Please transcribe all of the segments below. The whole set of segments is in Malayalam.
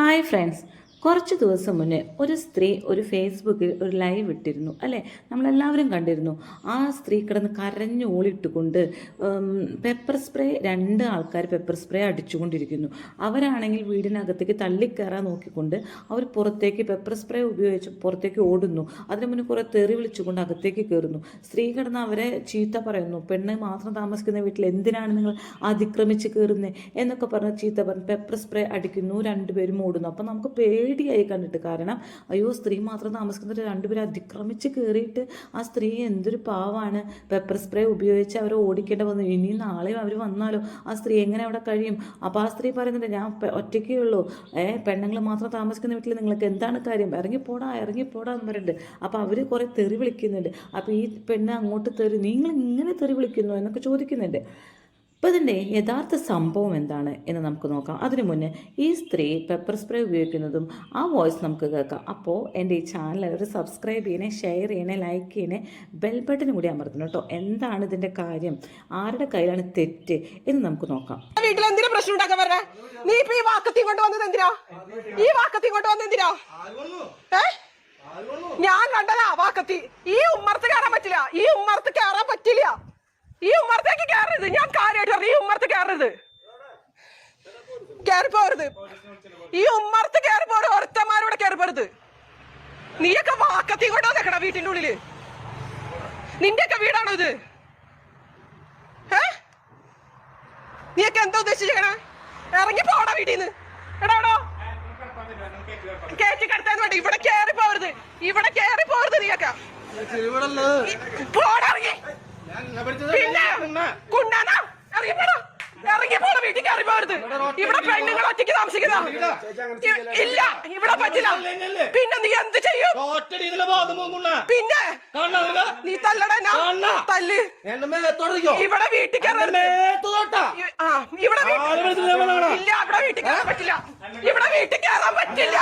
ഹായ് ഫ്രണ്ട്സ് കുറച്ച് ദിവസം മുന്നേ ഒരു സ്ത്രീ ഒരു ഫേസ്ബുക്കിൽ ഒരു ലൈവ് ഇട്ടിരുന്നു അല്ലേ? നമ്മളെല്ലാവരും കണ്ടിരുന്നു. ആ സ്ത്രീ കിടന്ന് കരഞ്ഞു ഓളിട്ടുകൊണ്ട് പെപ്പർ സ്പ്രേ രണ്ട് ആൾക്കാർ പെപ്പർ സ്പ്രേ അടിച്ചുകൊണ്ടിരിക്കുന്നു. അവരാണെങ്കിൽ വീടിനകത്തേക്ക് തള്ളിക്കയറാൻ നോക്കിക്കൊണ്ട് അവർ പുറത്തേക്ക് പെപ്പർ സ്പ്രേ ഉപയോഗിച്ച് പുറത്തേക്ക് ഓടുന്നു. അതിന് മുന്നേ കുറേ തെറി വിളിച്ചുകൊണ്ട് അകത്തേക്ക് കയറുന്നു. സ്ത്രീ കിടന്ന് അവരെ ചീത്ത പറയുന്നു. പെണ്ണ് മാത്രം താമസിക്കുന്ന വീട്ടിൽ എന്തിനാണ് നിങ്ങൾ അതിക്രമിച്ച് കയറുന്നത് എന്നൊക്കെ പറഞ്ഞ് ചീത്ത പറഞ്ഞ് പെപ്പർ സ്പ്രേ അടിക്കുന്നു. രണ്ടുപേരും ഓടുന്നു. അപ്പം നമുക്ക് പേടിയായി കണ്ടിട്ട്. കാരണം അയ്യോ സ്ത്രീ മാത്രം താമസിക്കുന്ന രണ്ടുപേരും അതിക്രമിച്ച് കയറിയിട്ട് ആ സ്ത്രീ എന്തൊരു പാവാണ്. പെപ്പർ സ്പ്രേ ഉപയോഗിച്ച് അവർ ഓടിക്കേണ്ട വന്നു. ഇനി നാളെയും അവർ വന്നാലോ? ആ സ്ത്രീ എങ്ങനെ അവിടെ കഴിയും? അപ്പോൾ ആ സ്ത്രീ പറയുന്നുണ്ട് ഞാൻ ഒറ്റയ്ക്കേ ഉള്ളൂ. ഏ പെണ്ണുങ്ങൾ മാത്രം താമസിക്കുന്ന വീട്ടിൽ നിങ്ങൾക്ക് എന്താണ് കാര്യം? ഇറങ്ങിപ്പോടാ ഇറങ്ങിപ്പോടാ എന്ന് പറയുന്നുണ്ട്. അപ്പോൾ അവർ കുറേ തെറി വിളിക്കുന്നുണ്ട്. അപ്പോൾ ഈ പെണ്ണ് അങ്ങോട്ട് തെറി നിങ്ങൾ ഇങ്ങനെ തെറി വിളിക്കുന്നു? എന്നൊക്കെ ചോദിക്കുന്നുണ്ട്. അപ്പോൾ ഇതിന്റെ യഥാർത്ഥ സംഭവം എന്താണ് എന്ന് നമുക്ക് നോക്കാം. അതിനു മുന്നേ ഈ സ്ത്രീ പെപ്പർ സ്പ്രേ ഉപയോഗിക്കുന്നതും ആ വോയിസ് നമുക്ക് കേൾക്കാം. അപ്പോൾ എന്റെ ഈ ചാനൽ ഒരു സബ്സ്ക്രൈബ് ചെയ്യണേ ഷെയർ ചെയ്യണേ ലൈക്ക് ചെയ്യണേ ബെൽ ബട്ടൺ കൂടി അമർത്തണം കേട്ടോ. എന്താണ് ഇതിന്റെ കാര്യം? ആരുടെ കയ്യിലാണ് തെറ്റ് എന്ന് നമുക്ക് നോക്കാം. വീട്ടിൽ എന്തിനാ പ്രശ്നം ഉണ്ടാക്കാൻ നീ ഇപ്പൊ ഈ വാക്കത്തി കൊണ്ട് വന്നത് എന്തിനാ? ഈ വാക്കത്തി കൊണ്ട് വന്നത് എന്തിനാ? ഞാൻ കണ്ടതാ വാക്കത്തി. ഈ ഉമ്മർത്ത് കയറാൻ പറ്റില്ല. ഈ ഉമ്മർത്ത് കയറാൻ പറ്റില്ല. ഈ ഉമ്മർത്തേക്ക് കയറരുത്. ഞാൻ കാര്യമായിട്ട് പറഞ്ഞു ഈ ഉമ്മർത്ത് കയറരുത് കയറിപ്പോരുത് ഈ ഉമ്മർത്ത് കയറിപ്പോരു ഒരുത്തന്മാരോടെ കയറിപ്പോരുത് നീയൊക്കെ വാക്കത്തി കൊണ്ടോ നിക്കണ വീട്ടിന്റെ ഉള്ളിൽ? നിന്റെയൊക്കെ വീടാണോ ഇത്? ഏ നീയൊക്കെ എന്താ ഉദ്ദേശിച്ചേക്കണേ ഇറങ്ങി പോടാ വീട്ടിൽ നിന്ന് എടാടോ കേറ്റി കിടത്താൻ വേണ്ടി. ഇവിടെ കേറി പോരുത് ഇവിടെ കേറി പോരുത് നീയൊക്കെ പോടാ ഇറങ്ങി. പിന്നെ കുണ്ടാനാ ഇറങ്ങി പോടാ ഇറങ്ങി പോടാ വീട്ടിൽ കയറി പോരുത്. ഇവിടെ പെണ്ണുങ്ങൾ ഒറ്റയ്ക്ക് താമസിക്കുന്ന. ഇല്ല ഇവിടെ പറ്റില്ല. പിന്നെ നീ എന്ത് ചെയ്യും? പിന്നെ നീ തല്ലടാ എന്നാ? കാണാ. തല്ല് ഇവിടെ വീട്ടിൽ ആ, ഇവിടെ. ഇല്ല ഇവിടെ വീട്ടിൽ കയറാൻ പറ്റില്ല. ഇവിടെ വീട്ടിൽ കയറാൻ പറ്റില്ല.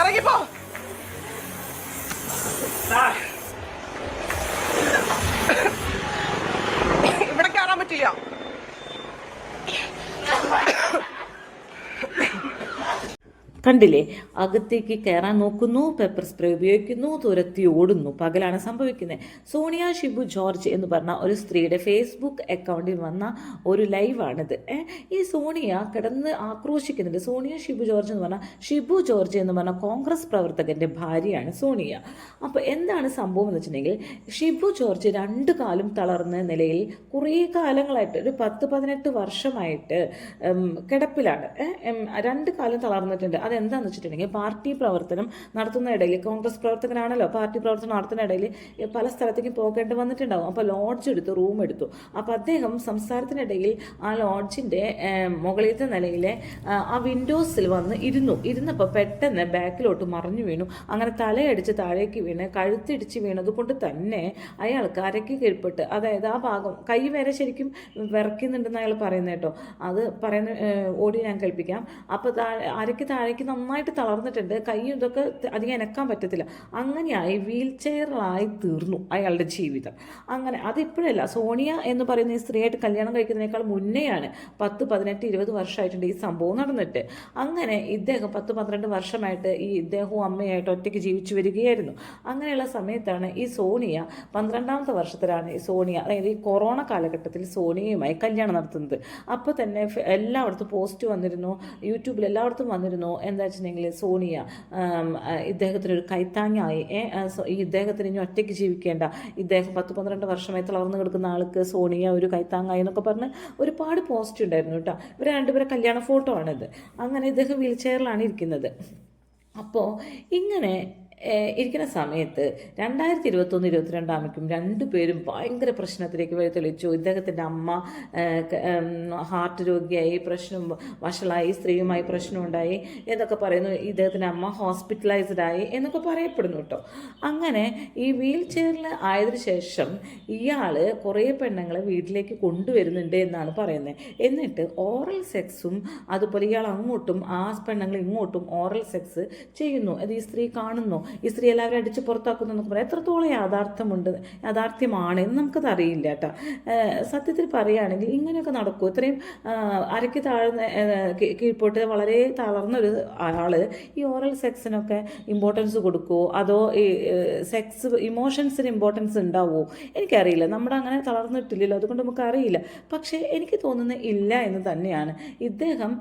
ഇറങ്ങിപ്പോ. ഇവിടെ കയറാൻ പറ്റില്ല കണ്ടില്ലേ? അകത്തേക്ക് കയറാൻ നോക്കുന്നു പെപ്പർ സ്പ്രേ ഉപയോഗിക്കുന്നു തുരത്തി ഓടുന്നു. പകലാണ് സംഭവിക്കുന്നത് സോണിയ ഷിബു ജോർജ് എന്ന് പറഞ്ഞ ഒരു സ്ത്രീയുടെ ഫേസ്ബുക്ക് അക്കൗണ്ടിൽ വന്ന ഒരു ലൈവാണിത് ഈ സോണിയ കിടന്ന് ആക്രോശിക്കുന്നുണ്ട്. സോണിയ ഷിബു ജോർജ് എന്ന് പറഞ്ഞാൽ ഷിബു ജോർജ് എന്ന് പറഞ്ഞ കോൺഗ്രസ് പ്രവർത്തകന്റെ ഭാര്യയാണ് സോണിയ. അപ്പോൾ എന്താണ് സംഭവം എന്ന് വെച്ചിട്ടുണ്ടെങ്കിൽ ഷിബു ജോർജ് രണ്ട് കാലും തളർന്ന നിലയിൽ കുറേ കാലങ്ങളായിട്ട് ഒരു പത്ത് പതിനെട്ട് വർഷമായിട്ട് കിടപ്പിലാണ്. രണ്ട് കാലം തളർന്നിട്ടുണ്ട്. അതെന്താണെന്ന് വെച്ചിട്ടുണ്ടെങ്കിൽ പാർട്ടി പ്രവർത്തനം നടത്തുന്ന ഇടയിൽ കോൺഗ്രസ് പ്രവർത്തകനാണല്ലോ പാർട്ടി പ്രവർത്തനം നടത്തുന്ന ഇടയിൽ പല സ്ഥലത്തേക്കും പോകേണ്ടി വന്നിട്ടുണ്ടാവും. അപ്പോൾ ലോഡ്ജ് എടുത്തു റൂം എടുത്തു. അപ്പോൾ അദ്ദേഹം സംസാരത്തിനിടയിൽ ആ ലോഡ്ജിന്റെ മുകളിലത്തെ നിലയിലെ ആ, വിൻഡോസിൽ വന്ന് ഇരുന്നു. ഇരുന്നപ്പോൾ പെട്ടെന്ന് ബാക്കിലോട്ട് മറിഞ്ഞു വീണു. അങ്ങനെ തലയടിച്ച് താഴേക്ക് വീണ് കഴുത്തിടിച്ച് വീണത് കൊണ്ട് തന്നെ അയാൾ കരയ്ക്ക് കീഴ്പ്പെട്ട് അതായത് ആ ഭാഗം കൈ വരെ ശരിക്കും വിറയ്ക്കുന്നുണ്ടെന്ന് അയാൾ പറയുന്നത് കേട്ടോ. അത് പറയുന്ന ഓടി ഞാൻ കേൾപ്പിക്കാം. അപ്പോൾ താഴെ അരയ്ക്ക് താഴേക്ക് നന്നായിട്ട് തളർന്നിട്ടുണ്ട്. കൈ ഇതൊക്കെ അധികം എനക്കാൻ പറ്റത്തില്ല. അങ്ങനെയായി വീൽ ചെയറിലായി തീർന്നു അയാളുടെ ജീവിതം. അങ്ങനെ അതിപ്പോഴല്ല സോണിയ എന്ന് പറയുന്ന ഈ സ്ത്രീയായിട്ട് കല്യാണം കഴിക്കുന്നതിനേക്കാൾ മുന്നെയാണ് പത്ത് പതിനെട്ട് ഇരുപത് വർഷമായിട്ടുണ്ട് ഈ സംഭവം നടന്നിട്ട്. അങ്ങനെ ഇദ്ദേഹം പത്ത് പന്ത്രണ്ട് വർഷമായിട്ട് ഈ ഇദ്ദേഹവും അമ്മയായിട്ട് ഒറ്റയ്ക്ക് ജീവിച്ചു വരികയായിരുന്നു. അങ്ങനെയുള്ള സമയത്താണ് ഈ സോണിയ പന്ത്രണ്ടാമത്തെ വർഷത്തിലാണ് ഈ സോണിയ അതായത് ഈ കൊറോണ കാലഘട്ടത്തിൽ സോണിയയുമായി കല്യാണം നടത്തുന്നത്. അപ്പോൾ തന്നെ എല്ലായിടത്തും പോസ്റ്റ് വന്നിരുന്നു യൂട്യൂബിൽ എല്ലായിടത്തും വന്നിരുന്നു എന്താ വെച്ചിട്ടുണ്ടെങ്കിൽ സോണിയ ഇദ്ദേഹത്തിനൊരു കൈത്താങ്ങായി. ഈ ഇദ്ദേഹത്തിന് ഇനി ഒറ്റയ്ക്ക് ജീവിക്കേണ്ട. ഇദ്ദേഹം പത്ത് പന്ത്രണ്ട് വർഷമായി തളർന്നു കിടക്കുന്ന ആൾക്ക് സോണിയ ഒരു കൈത്താങ്ങായി എന്നൊക്കെ പറഞ്ഞ് ഒരുപാട് പോസ്റ്റ് ഉണ്ടായിരുന്നു കേട്ടോ. ഇവർ രണ്ടുപേരെ കല്യാണ ഫോട്ടോ ആണിത്. അങ്ങനെ ഇദ്ദേഹം വീൽ ചെയറിലാണ് ഇരിക്കുന്നത്. അപ്പോൾ ഇങ്ങനെ ഇരിക്കുന്ന സമയത്ത് രണ്ടായിരത്തി ഇരുപത്തൊന്ന് ഇരുപത്തിരണ്ടാമയ്ക്കും രണ്ടുപേരും ഭയങ്കര പ്രശ്നത്തിലേക്ക് വഴി തെളിച്ചു ഇദ്ദേഹത്തിന്റെ അമ്മ ഹാർട്ട് രോഗിയായി പ്രശ്നം വഷളായി സ്ത്രീയുമായി പ്രശ്നമുണ്ടായി എന്നൊക്കെ പറയുന്നു. ഇദ്ദേഹത്തിന്റെ അമ്മ ഹോസ്പിറ്റലൈസ്ഡ് ആയി എന്നൊക്കെ പറയപ്പെടുന്നു കേട്ടോ. അങ്ങനെ ഈ വീൽ ചെയറിൽ ആയതിനു ശേഷം ഇയാൾ കുറേ പെണ്ണുങ്ങളെ വീട്ടിലേക്ക് കൊണ്ടുവരുന്നുണ്ട് എന്നാണ് പറയുന്നത് എന്നിട്ട് ഓറൽ സെക്സും അതുപോലെ ഇയാൾ അങ്ങോട്ടും ആ പെണ്ണുങ്ങൾ ഇങ്ങോട്ടും ഓറൽ സെക്സ് ചെയ്യുന്നു. അത് ഈ സ്ത്രീ കാണുന്നു. ഈ സ്ത്രീ എല്ലാവരും അടിച്ച് പുറത്താക്കുന്നു എന്നൊക്കെ പറയാം. എത്രത്തോളം യാഥാർത്ഥ്യമുണ്ട് യാഥാർത്ഥ്യമാണ് എന്ന് നമുക്കത് അറിയില്ല കേട്ടോ സത്യത്തിൽ പറയുകയാണെങ്കിൽ ഇങ്ങനെയൊക്കെ നടക്കും. ഇത്രയും അരയ്ക്ക് താഴ്ന്ന കീഴ്പോട്ട് വളരെ തളർന്നൊരു ആൾ ഈ ഓറൽ സെക്സിനൊക്കെ ഇമ്പോർട്ടൻസ് കൊടുക്കുമോ അതോ ഈ സെക്സ് ഇമോഷൻസിന് ഇമ്പോർട്ടൻസ് ഉണ്ടാവുമോ എനിക്കറിയില്ല. നമ്മുടെ അങ്ങനെ തളർന്നിട്ടില്ലല്ലോ. അതുകൊണ്ട് നമുക്ക് അറിയില്ല പക്ഷേ എനിക്ക് തോന്നുന്നത് ഇല്ല എന്ന് തന്നെയാണ്. ഇദ്ദേഹം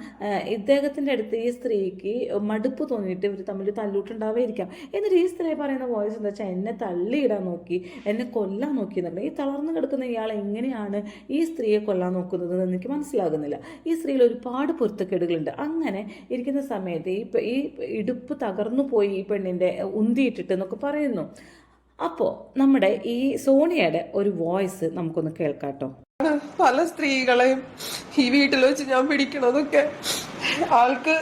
ഇദ്ദേഹത്തിന്റെ അടുത്ത് ഈ സ്ത്രീക്ക് മടുപ്പ് തോന്നിയിട്ട് ഇവർ തമ്മിൽ തല്ലൂട്ടുണ്ടാവുമായിരിക്കാം എന്നിട്ട് ഈ സ്ത്രീ പറയുന്ന വോയിസ് എന്താ വെച്ചാൽ എന്നെ തള്ളിയിടാൻ നോക്കി എന്നെ കൊല്ലാൻ നോക്കി എന്നൊക്കെ ഈ തളർന്നു കിടക്കുന്ന ഇയാൾ എങ്ങനെയാണ് ഈ സ്ത്രീയെ കൊല്ലാൻ നോക്കുന്നത് എന്ന് എനിക്ക് മനസ്സിലാകുന്നില്ല. ഈ സ്ത്രീയിൽ ഒരുപാട് പൊരുത്തക്കേടുകളുണ്ട്. അങ്ങനെ ഇരിക്കുന്ന സമയത്ത് ഈ ഈ ഇടുപ്പ് തകർന്നു പോയി ഈ പെണ്ണിന്റെ ഉന്തിയിട്ടിട്ട് എന്നൊക്കെ പറയുന്നു. അപ്പോൾ നമ്മുടെ ഈ സോണിയയുടെ ഒരു വോയിസ് നമുക്കൊന്ന് കേൾക്കാട്ടോ പല സ്ത്രീകളെയും ഈ വീട്ടിൽ വെച്ച് ഞാൻ പിടിക്കണതൊക്കെ ആൾക്ക്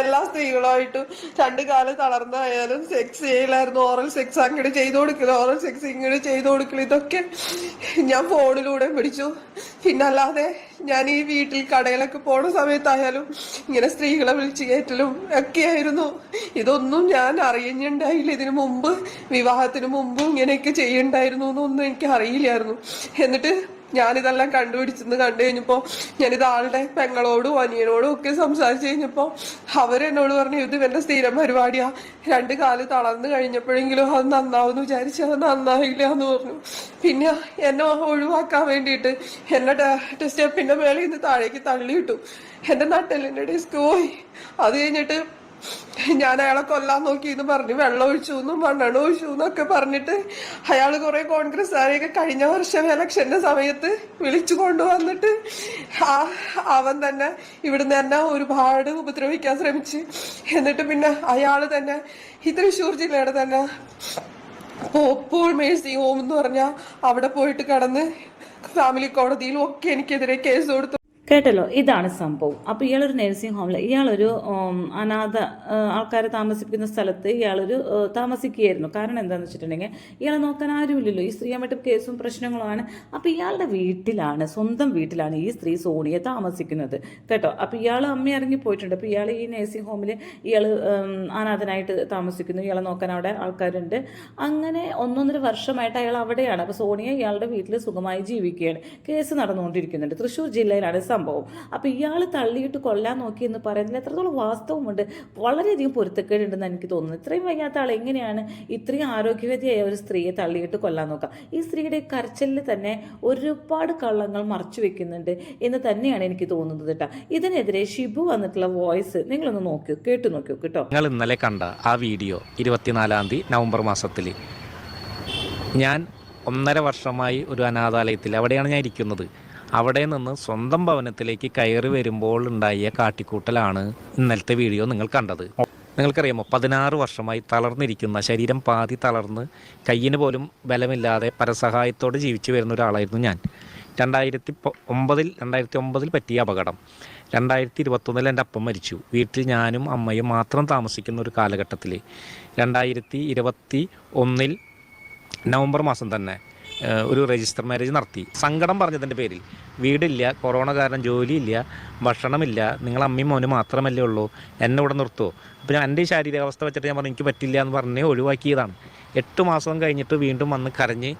എല്ലാ സ്ത്രീകളുമായിട്ടും രണ്ട് കാലം തളർന്നായാലും സെക്സ് ചെയ്യലായിരുന്നു. ഓറൽ സെക്സ് അങ്ങോട്ട് ചെയ്തു കൊടുക്കൽ ഓറൽ സെക്സ് ഇങ്ങോട്ട് ചെയ്തു കൊടുക്കൽ. ഇതൊക്കെ ഞാൻ ഫോണിലൂടെ പിടിച്ചു. പിന്നല്ലാതെ ഞാൻ ഈ വീട്ടിൽ കടയിലൊക്കെ പോണ സമയത്തായാലും ഇങ്ങനെ സ്ത്രീകളെ വിളിച്ചു കയറ്റലും ഒക്കെയായിരുന്നു ഇതൊന്നും ഞാൻ അറിയുന്നുണ്ടായില്ല. ഇതിനു മുമ്പ് വിവാഹത്തിന് മുമ്പ് ഇങ്ങനെയൊക്കെ ചെയ്യണ്ടായിരുന്നു എന്നൊന്നും എനിക്ക് അറിയില്ലായിരുന്നു. എന്നിട്ട് ഞാനിതെല്ലാം കണ്ടുപിടിച്ചെന്ന് കണ്ടു കഴിഞ്ഞപ്പോ ഞാനിത് ആളുടെ പെങ്ങളോടും അനിയനോടും ഒക്കെ സംസാരിച്ചു കഴിഞ്ഞപ്പോ അവരെന്നോട് പറഞ്ഞു ഇത് ഇവന്റെ സ്ഥിരം പരിപാടിയാ. രണ്ട് കാൽ തളർന്നു കഴിഞ്ഞപ്പോഴെങ്കിലും അത് നന്നാവുമെന്ന് വിചാരിച്ചു അത് നന്നായില്ല എന്ന് പറഞ്ഞു. പിന്നെ എന്നെ ഒഴിവാക്കാൻ വേണ്ടിയിട്ട് എന്നെ ടെസ്റ്റ് പിന്നെ നിന്ന് താഴേക്ക് തള്ളിയിട്ടു. എന്റെ നട്ടലിന്റെ ഡിസ്ക് പോയി. അത് കഴിഞ്ഞിട്ട് ഞാൻ അയാളെ കൊല്ലാൻ നോക്കി എന്ന് പറഞ്ഞു. വെള്ളം ഒഴിച്ചു എന്നും മണ്ണെണ്ണ ഒഴിച്ചു എന്നൊക്കെ പറഞ്ഞിട്ട് അയാൾ കുറെ കോൺഗ്രസ്സുകാരെയൊക്കെ കഴിഞ്ഞ വർഷം ഇലക്ഷന്റെ സമയത്ത് വിളിച്ചു കൊണ്ടുവന്നിട്ട് ആ അവൻ തന്നെ ഇവിടുന്ന് തന്നെ ഒരുപാട് ഉപദ്രവിക്കാൻ ശ്രമിച്ച്. എന്നിട്ട് പിന്നെ അയാൾ തന്നെ ഈ തൃശ്ശൂർ ജില്ലയുടെ തന്നെ പോപ്പോൾ മേഴ്സി ഹോം എന്ന് പറഞ്ഞാൽ അവിടെ പോയിട്ട് കടന്ന് ഫാമിലി കോടതിയിലും ഒക്കെ എനിക്കെതിരെ കേസ് കൊടുത്തു. കേട്ടല്ലോ ഇതാണ് സംഭവം. അപ്പോൾ ഇയാളൊരു നഴ്സിംഗ് ഹോമിൽ ഇയാളൊരു അനാഥ ആൾക്കാരെ താമസിപ്പിക്കുന്ന സ്ഥലത്ത് ഇയാളൊരു താമസിക്കുകയായിരുന്നു. കാരണം എന്താണെന്ന് വെച്ചിട്ടുണ്ടെങ്കിൽ ഇയാളെ നോക്കാൻ ആരുമില്ലല്ലോ. ഈ സ്ത്രീയുമായിട്ട് കേസും പ്രശ്നങ്ങളുമാണ്. അപ്പോൾ ഇയാളുടെ വീട്ടിലാണ് സ്വന്തം വീട്ടിലാണ് ഈ സ്ത്രീ സോണിയെ താമസിക്കുന്നത്. കേട്ടോ? അപ്പോൾ ഇയാൾ അമ്മ ഇറങ്ങി പോയിട്ടുണ്ട്. അപ്പോൾ ഇയാൾ ഈ നഴ്സിംഗ് ഹോമിൽ ഇയാൾ അനാഥനായിട്ട് താമസിക്കുന്നു. ഇയാളെ നോക്കാൻ അവിടെ ആൾക്കാരുണ്ട്. അങ്ങനെ ഒന്നൊന്നര വർഷമായിട്ട് അയാൾ അവിടെയാണ്. അപ്പോൾ സോണിയ ഇയാളുടെ വീട്ടിൽ സുഖമായി ജീവിക്കുകയാണ്. കേസ് നടന്നുകൊണ്ടിരിക്കുന്നുണ്ട്. തൃശ്ശൂർ ജില്ലയിലാണ്. സംഭവം. അപ്പോൾ ഇയാൾ തള്ളിയിട്ട് കൊല്ലാൻ നോക്കി എന്ന് പറയുന്നതിൽ എത്രത്തോളം വാസ്തവമുണ്ട്. വളരെയധികം പൊരുത്തക്കേടുണ്ടെന്ന് എനിക്ക് തോന്നുന്നു. ഇത്രയും വയ്യാത്ത ആൾ എങ്ങനെയാണ് ഇത്രയും ആരോഗ്യവതിയായ ഒരു സ്ത്രീയെ തള്ളിയിട്ട് കൊല്ലാൻ നോക്കുക? ഈ സ്ത്രീയുടെ കരച്ചിലിൽ തന്നെ ഒരുപാട് കള്ളങ്ങൾ മറച്ചു വെക്കുന്നുണ്ട് എന്ന് തന്നെയാണ് എനിക്ക് തോന്നുന്നത് കേട്ടോ. ഇതിനെതിരെ ഷിബു വന്നിട്ടുള്ള വോയിസ് നിങ്ങളൊന്ന് നോക്കൂ കേട്ടു നോക്കൂ കേട്ടോ. നിങ്ങൾ ഇന്നലെ കണ്ട ആ വീഡിയോ ഇരുപത്തിനാലാം തീയതി നവംബർ മാസത്തിൽ ഞാൻ ഒന്നര വർഷമായി ഒരു അനാഥാലയത്തിൽ അവിടെയാണ് ഞാൻ ഇരിക്കുന്നത്. അവിടെ നിന്ന് സ്വന്തം ഭവനത്തിലേക്ക് കയറി വരുമ്പോൾ ഉണ്ടായ കാട്ടിക്കൂട്ടലാണ് ഇന്നലത്തെ വീഡിയോ നിങ്ങൾ കണ്ടത്. നിങ്ങൾക്കറിയാമോ പതിനാറ് വർഷമായി തളർന്നിരിക്കുന്ന ശരീരം പാതി തളർന്ന് കയ്യിന് പോലും ബലമില്ലാതെ പരസഹായത്തോടെ ജീവിച്ചു വരുന്ന ഒരാളായിരുന്നു ഞാൻ. രണ്ടായിരത്തി ഒമ്പതിൽ രണ്ടായിരത്തി ഒമ്പതിൽ പറ്റിയ അപകടം. രണ്ടായിരത്തി ഇരുപത്തൊന്നിൽ എന്റെ അപ്പം മരിച്ചു. വീട്ടിൽ ഞാനും അമ്മയും മാത്രം താമസിക്കുന്ന ഒരു കാലഘട്ടത്തിൽ രണ്ടായിരത്തി ഇരുപത്തി ഒന്നിൽ നവംബർ മാസം തന്നെ ഒരു രജിസ്റ്റർ മാരേജ് നടത്തി. സങ്കടം പറഞ്ഞതിന്റെ പേരിൽ. വീടില്ല കൊറോണ കാരണം ജോലിയില്ല ഭക്ഷണമില്ല നിങ്ങൾ അമ്മയും മോനും മാത്രമല്ലേ ഉള്ളൂ എന്നെ ഇവിടെ നിർത്തുമോ അപ്പോൾ ഞാൻ എന്റെ ശാരീരികാവസ്ഥ വെച്ചിട്ട് ഞാൻ പറഞ്ഞു എനിക്ക് പറ്റില്ല എന്ന് പറഞ്ഞ് ഒഴിവാക്കിയതാണ്. എട്ട് മാസം കഴിഞ്ഞിട്ട് വീണ്ടും വന്ന് കരഞ്ഞ്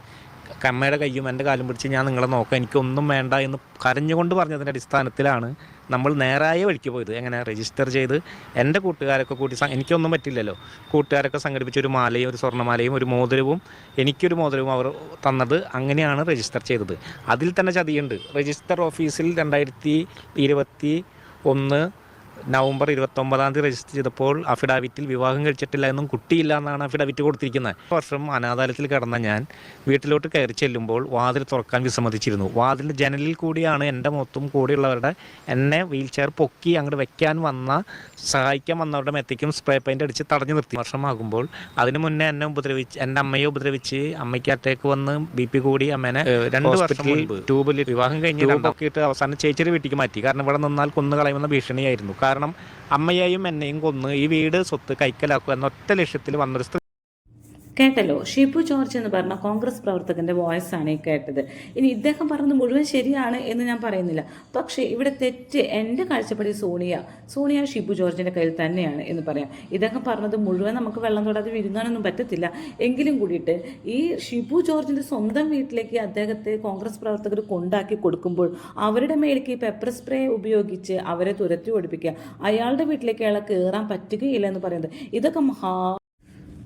അമ്മയുടെ കയ്യും എന്റെ കാലും പിടിച്ച് ഞാൻ നിങ്ങളെ നോക്കാം. എനിക്കൊന്നും വേണ്ട എന്ന് കരഞ്ഞുകൊണ്ട് പറഞ്ഞതിന്റെ അടിസ്ഥാനത്തിലാണ് നമ്മൾ നേരായ വഴിക്ക് പോയത്. എങ്ങനെ? രജിസ്റ്റർ ചെയ്ത് എന്റെ കൂട്ടുകാരൊക്കെ കൂട്ടി സ- എനിക്കൊന്നും പറ്റില്ലല്ലോ. കൂട്ടുകാരൊക്കെ സംഘടിപ്പിച്ച ഒരു മാലയും ഒരു സ്വർണമാലയും ഒരു മോതിരവും എനിക്കൊരു മോതിരവും അവർ തന്നത് അങ്ങനെയാണ് രജിസ്റ്റർ ചെയ്തത്. അതിൽ തന്നെ ചതിയുണ്ട്. രജിസ്റ്റർ ഓഫീസിൽ രണ്ടായിരത്തി ഇരുപത്തി ഒന്ന് നവംബർ ഇരുപത്തൊമ്പതാം തീയതി രജിസ്റ്റർ ചെയ്തപ്പോൾ അഫിഡാവിറ്റിൽ വിവാഹം കഴിച്ചിട്ടില്ല എന്നും കുട്ടിയില്ല എന്നാണ് അഫിഡാവിറ്റ് കൊടുത്തിരിക്കുന്നത്. വർഷം അനാഥാലയത്തിൽ കിടന്ന ഞാൻ വീട്ടിലോട്ട് കയറി ചെല്ലുമ്പോൾ വാതിൽ തുറക്കാൻ വിസമ്മതിച്ചിരുന്നു. വാതിലിന്റെ ജനലിൽ കൂടിയാണ് എന്റെ മൊത്തം കൂടെയുള്ളവരുടെ എന്നെ വീൽ ചെയർ പൊക്കി അങ്ങോട്ട് വെക്കാൻ വന്ന സഹായിക്കാൻ വന്നവരുടെ മെത്തിക്കും സ്പ്രേ പെയിന്റ് അടിച്ച് തടഞ്ഞു നിർത്തി. വർഷമാകുമ്പോൾ അതിനു മുന്നേ എന്നെ ഉപദ്രവിച്ച് എന്റെ അമ്മയെ ഉപദ്രവിച്ച് അമ്മയ്ക്ക് അറ്റാക്ക് വന്ന് ബി പി കൂടി അമ്മേനെ രണ്ട് വർഷം ട്യൂബിൽ വിവാഹം കഴിഞ്ഞ് അവസാനം ചേച്ചിയുടെ വീട്ടിലേക്ക് മാറ്റി. കാരണം ഇവിടെ നിന്നാൽ കൊന്നു കളയുമെന്ന ഭീഷണിയായിരുന്നു. കാരണം അമ്മയെയും എന്നെയും കൊന്ന് ഈ വീട് സ്വത്ത് കൈക്കലാക്കുക എന്ന ഒറ്റ ലക്ഷ്യത്തിൽ വന്നൊരു സ്ത്രീ കേട്ടല്ലോ. ഷിബു ജോർജ് എന്ന് പറഞ്ഞ കോൺഗ്രസ് പ്രവർത്തകന്റെ വോയിസ് ആണ് ഈ കേട്ടത്. ഇനി ഇദ്ദേഹം പറഞ്ഞത് മുഴുവൻ ശരിയാണ് എന്ന് ഞാൻ പറയുന്നില്ല. പക്ഷേ ഇവിടെ തെറ്റ് എന്റെ കാഴ്ചപ്പാടി സോണിയ. സോണിയ ഷിബു ജോർജിന്റെ കയ്യിൽ തന്നെയാണ് എന്ന് പറയാം. ഇദ്ദേഹം പറഞ്ഞത് മുഴുവൻ നമുക്ക് വെള്ളം തൊടാതെ വിരുങ്ങാനൊന്നും പറ്റത്തില്ല. എങ്കിലും കൂടിയിട്ട് ഈ ഷിബു ജോർജിന്റെ സ്വന്തം വീട്ടിലേക്ക് അദ്ദേഹത്തെ കോൺഗ്രസ് പ്രവർത്തകർ കൊണ്ടാക്കി കൊടുക്കുമ്പോൾ അവരുടെ മേലേക്ക് ഈ പെപ്പർ സ്പ്രേ ഉപയോഗിച്ച് അവരെ തുരത്തി ഓടിപ്പിക്കുക. അയാളുടെ വീട്ടിലേക്ക് അയാളെ കയറാൻ പറ്റുകയില്ല എന്ന് പറയുന്നത്. ഇതൊക്കെ മഹാ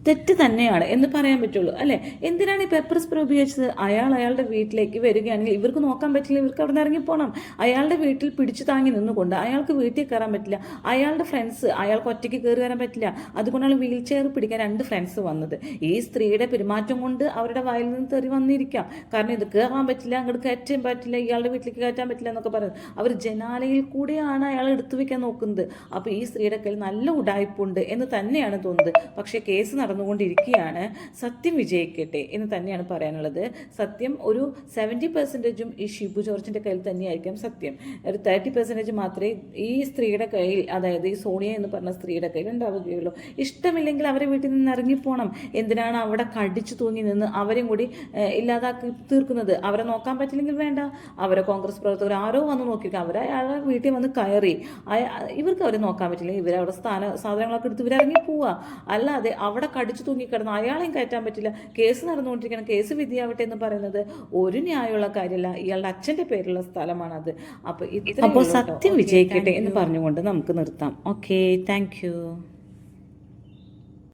തെറ്റ് തന്നെയാണ് എന്ന് പറയാൻ പറ്റുള്ളൂ അല്ലെ? എന്തിനാണ് ഈ പെപ്പർ സ്പ്രേ ഉപയോഗിച്ചത്? അയാൾ അയാളുടെ വീട്ടിലേക്ക് വരികയാണെങ്കിൽ ഇവർക്ക് നോക്കാൻ പറ്റില്ല ഇവർക്ക് അവിടെ നിന്ന് ഇറങ്ങിപ്പോണം അയാളുടെ വീട്ടിൽ പിടിച്ചു താങ്ങി നിന്നുകൊണ്ട് അയാൾക്ക് വീട്ടിൽ കയറാൻ പറ്റില്ല. അയാളുടെ ഫ്രണ്ട്സ് അയാൾക്ക് ഒറ്റയ്ക്ക് കയറി വരാൻ പറ്റില്ല. അതുകൊണ്ടാണ് വീൽ ചെയർ പിടിക്കാൻ രണ്ട് ഫ്രണ്ട്സ് വന്നത്. ഈ സ്ത്രീയുടെ പെരുമാറ്റം കൊണ്ട് അവരുടെ വായിൽ നിന്ന് തെറി വന്നിരിക്കാം. കാരണം ഇത് കയറാൻ പറ്റില്ല അങ്ങോട്ട് കയറ്റാൻ പറ്റില്ല ഇയാളുടെ വീട്ടിലേക്ക് കയറ്റാൻ പറ്റില്ല എന്നൊക്കെ പറയുന്നത്. അവർ ജനാലയിൽ കൂടെയാണ് അയാൾ എടുത്തു വയ്ക്കാൻ നോക്കുന്നത്. അപ്പോൾ ഈ സ്ത്രീയുടെ കയ്യിൽ നല്ല ഉടായ്പുണ്ട് എന്ന് തന്നെയാണ് തോന്നുന്നത്. പക്ഷേ കേസ് നടന്നുകൊണ്ടിരിക്കുകയാണ്. സത്യം വിജയിക്കട്ടെ എന്ന് തന്നെയാണ് പറയാനുള്ളത്. സത്യം ഒരു സെവന്റി പെർസെന്റേജും ഈ ഷിബു ജോർജിന്റെ കയ്യിൽ തന്നെയായിരിക്കും സത്യം. ഒരു തേർട്ടി പെർസെന്റേജ് മാത്രമേ ഈ സ്ത്രീയുടെ കയ്യിൽ അതായത് ഈ സോണിയ എന്ന് പറഞ്ഞ സ്ത്രീയുടെ കയ്യിൽ ഉണ്ടാവുകയുള്ളൂ. ഇഷ്ടമില്ലെങ്കിൽ അവരെ വീട്ടിൽ നിന്ന് ഇറങ്ങിപ്പോണം. എന്തിനാണ് അവിടെ കടിച്ചു തൂങ്ങി നിന്ന് അവരെയും കൂടി ഇല്ലാതാക്കി തീർക്കുന്നത്? അവരെ നോക്കാൻ പറ്റില്ലെങ്കിൽ വേണ്ട. അവരെ കോൺഗ്രസ് പ്രവർത്തകർ ആരോ വന്ന് നോക്കിയിരിക്കും അവരെ അയാളെ വീട്ടിൽ വന്ന് കയറി. ഇവർക്ക് അവരെ നോക്കാൻ പറ്റില്ലെങ്കിൽ ഇവരവിടെ സ്ഥാന സാധനങ്ങളൊക്കെ എടുത്ത് ഇവരിറങ്ങി പോവുക അല്ലാതെ അവിടെ കടിച്ചു തൂങ്ങിക്കിടന്ന് അയാളെയും കയറ്റാൻ പറ്റില്ല. കേസ് നടന്നുകൊണ്ടിരിക്കണം കേസ് വിധിയാവട്ടെ എന്ന് പറയുന്നത് ഒരു ന്യായമുള്ള കാര്യമല്ല. ഇയാളുടെ അച്ഛന്റെ പേരുള്ള സ്ഥലമാണത്. അപ്പോൾ അപ്പോൾ സത്യം വിജയിക്കട്ടെ എന്ന് പറഞ്ഞുകൊണ്ട് നമുക്ക് നിർത്താം. Okay thank